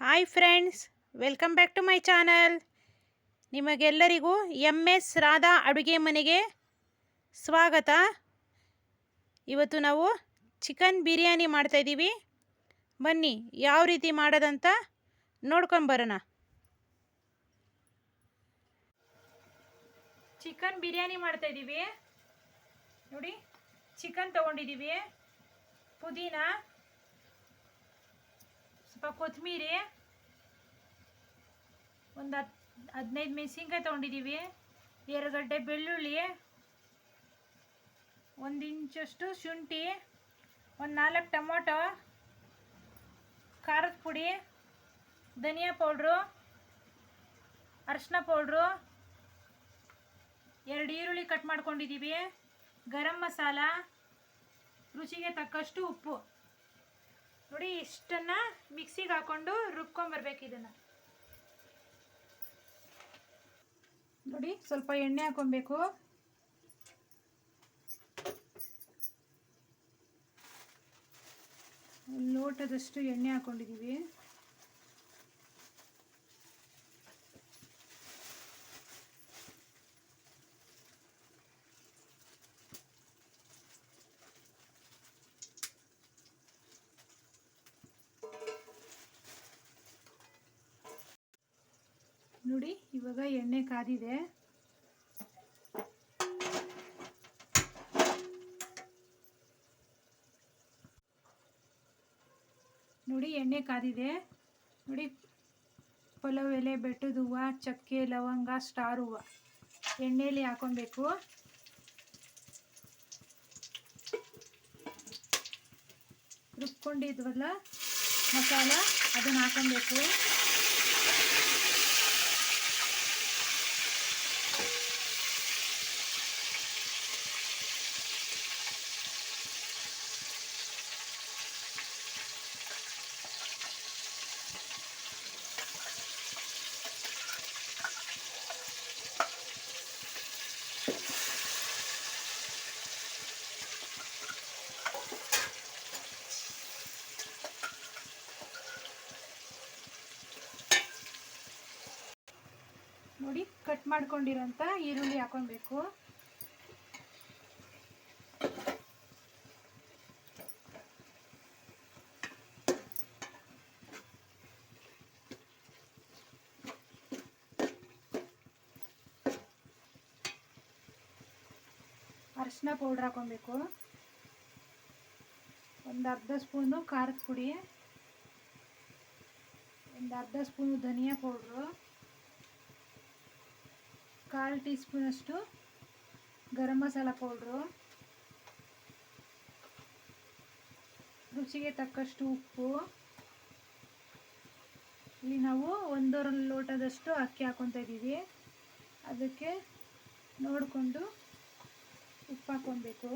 Hi friends, welcome back to my channel. ನಿಮಗೆಲ್ಲರಿಗೂ M S Radha ಅಡುಗೆ ಮನೆಗೆ ಸ್ವಾಗತ. ಇವತ್ತು ನಾವು ಚಿಕನ್ ಬಿರಿಯಾನಿ ಮಾಡ್ತಾಯಿದ್ದೀವಿ ಬನ್ನಿ, ಯಾವ ರೀತಿ ಮಾಡೋದಂತ ನೋಡ್ಕೊಂಬರೋಣ ಚಿಕನ್ ಬಿರಿಯಾನಿ ಮಾಡ್ತಾಯಿದ್ದೀವಿ ನೋಡಿ, ಚಿಕನ್ ತೊಗೊಂಡಿದ್ದೀವಿ. ಪುದೀನ ಸ್ವಲ್ಪ ಕೊತ್ತಂಬರಿ ಒಂದು ಹತ್ತು ಹದಿನೈದು ಮೆಣಸಿನ್ಕಾಯಿ ತೊಗೊಂಡಿದ್ದೀವಿ ಎರಗಡ್ಡೆ, ಬೆಳ್ಳುಳ್ಳಿ. ಒಂದು ಇಂಚಷ್ಟು ಶುಂಠಿ. ಒಂದು ನಾಲ್ಕು ಟೊಮೊಟೊ. ಖಾರದ ಪುಡಿ. ಧನಿಯಾ ಪೌಡ್ರು. ಅರಿಶಿನ ಪೌಡ್ರು. ಎರಡು ಈರುಳ್ಳಿ ಕಟ್ ಮಾಡ್ಕೊಂಡಿದ್ದೀವಿ ಗರಂ ಮಸಾಲ. ರುಚಿಗೆ ತಕ್ಕಷ್ಟು ಉಪ್ಪು. ಇಷ್ಟನ್ನ ಮಿಕ್ಸಿಗೆ ಹಾಕೊಂಡು ರುಬ್ಕೊಂಬರ್ಬೇಕು ಇದನ್ನು. ನೋಡಿ ಸ್ವಲ್ಪ ಎಣ್ಣೆ ಹಾಕೊಬೇಕು. ಲೋಟದಷ್ಟು ಎಣ್ಣೆ ಹಾಕೊಂಡಿದ್ದೀವಿ ನೋಡಿ, ಇವಾಗ ಎಣ್ಣೆ ಕಾದಿದೆ. ನೋಡಿ, ಎಣ್ಣೆ ಕಾದಿದೆ. ನೋಡಿ, ಪಲಾವ್ ಎಲೆ, ಬೆಟ್ಟದ ಹೂವು, ಚಕ್ಕೆ, ಲವಂಗ, ಸ್ಟಾರ್ ಹೂವು. ಎಣ್ಣೆಯಲ್ಲಿ ಹಾಕೊಬೇಕು. ರುಬ್ಕೊಂಡಿದ್ವಲ್ಲ ಮಸಾಲ, ಅದನ್ನು ಹಾಕೊಬೇಕು. ನೋಡಿ ಕಟ್ ಮಾಡ್ಕೊಂಡಿರೋಂಥ ಈರುಳ್ಳಿ ಹಾಕೊಳ್ಬೇಕು. ಅರಿಶಿನ ಪೌಡ್ರ್ ಹಾಕೊಬೇಕು ಒಂದು ಅರ್ಧ ಸ್ಪೂನು ಖಾರದ ಪುಡಿ, ಒಂದು ಅರ್ಧ ಸ್ಪೂನು ಧನಿಯಾ ಪೌಡ್ರು. ಕಾಲು ಟೀ ಸ್ಪೂನಷ್ಟು ಗರಂ ಮಸಾಲ ಪೌಡ್ರು. ರುಚಿಗೆ ತಕ್ಕಷ್ಟು ಉಪ್ಪು. ಇಲ್ಲಿ ನಾವು ಒಂದೂವರೆ ಲೋಟದಷ್ಟು ಅಕ್ಕಿ ಹಾಕೊತಾ ಇದ್ದೀವಿ. ಅದಕ್ಕೆ ನೋಡಿಕೊಂಡು ಉಪ್ಪು ಹಾಕೊಬೇಕು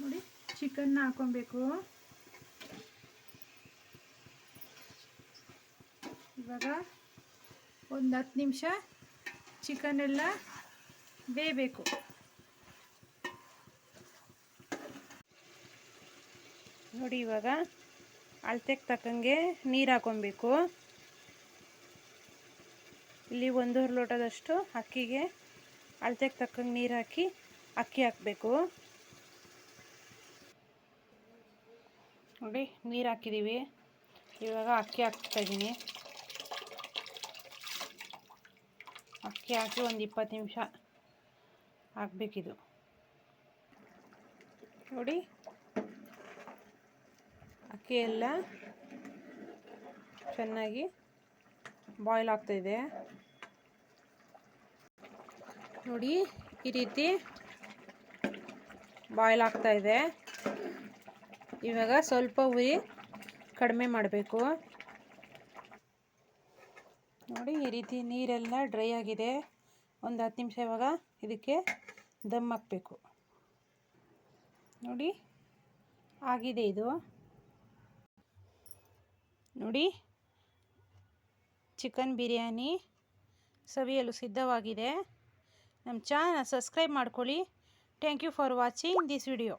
ನೋಡಿ ಚಿಕನ್ನ ಹಾಕೊಬೇಕು. ಇವಾಗ ಒಂದು ಹತ್ತು ನಿಮಿಷ ಚಿಕನ್ ಎಲ್ಲ ಬೇಯಬೇಕು. ನೋಡಿ ಇವಾಗ ಅಳತೆಗೆ ತಕ್ಕಂಗೆ ನೀರು ಹಾಕೊಬೇಕು. ಇಲ್ಲಿ ಒಂದೂವರೆ ಲೋಟದಷ್ಟು ಅಕ್ಕಿಗೆ ಅಳತೆಗೆ ತಕ್ಕಂಗೆ ನೀರು ಹಾಕಿ ಅಕ್ಕಿ ಹಾಕಬೇಕು. ನೋಡಿ, ನೀರು ಹಾಕಿದ್ದೀವಿ ಇವಾಗ ಅಕ್ಕಿ ಹಾಕ್ತಾಯಿದ್ದೀನಿ ಅಕ್ಕಿ ಹಾಕಿ ಒಂದು ಇಪ್ಪತ್ತು ನಿಮಿಷ ಹಾಕ್ಬೇಕಿದು. ನೋಡಿ. ಅಕ್ಕಿ ಎಲ್ಲ ಚೆನ್ನಾಗಿ ಬಾಯ್ಲ್ ಆಗ್ತಾಯಿದೆ ನೋಡಿ, ಈ ರೀತಿ ಬಾಯ್ಲ್ ಆಗ್ತಾಯಿದೆ ಇವಾಗ ಸ್ವಲ್ಪ ಉರಿ ಕಡಿಮೆ ಮಾಡಬೇಕು. ನೋಡಿ, ಈ ರೀತಿ ನೀರೆಲ್ಲ ಡ್ರೈ ಆಗಿದೆ. ಒಂದು ಹತ್ತು ನಿಮಿಷ ಇವಾಗ ಇದಕ್ಕೆ ದಮ್ ಹಾಕಬೇಕು. ನೋಡಿ, ಆಗಿದೆ ಇದು. ನೋಡಿ, ಚಿಕನ್ ಬಿರಿಯಾನಿ ಸವಿಯಲು ಸಿದ್ಧವಾಗಿದೆ. ನಮ್ಮ ಚಾನಲ್ ಸಬ್ಸ್ಕ್ರೈಬ್ ಮಾಡ್ಕೊಳ್ಳಿ. Thank you for watching this video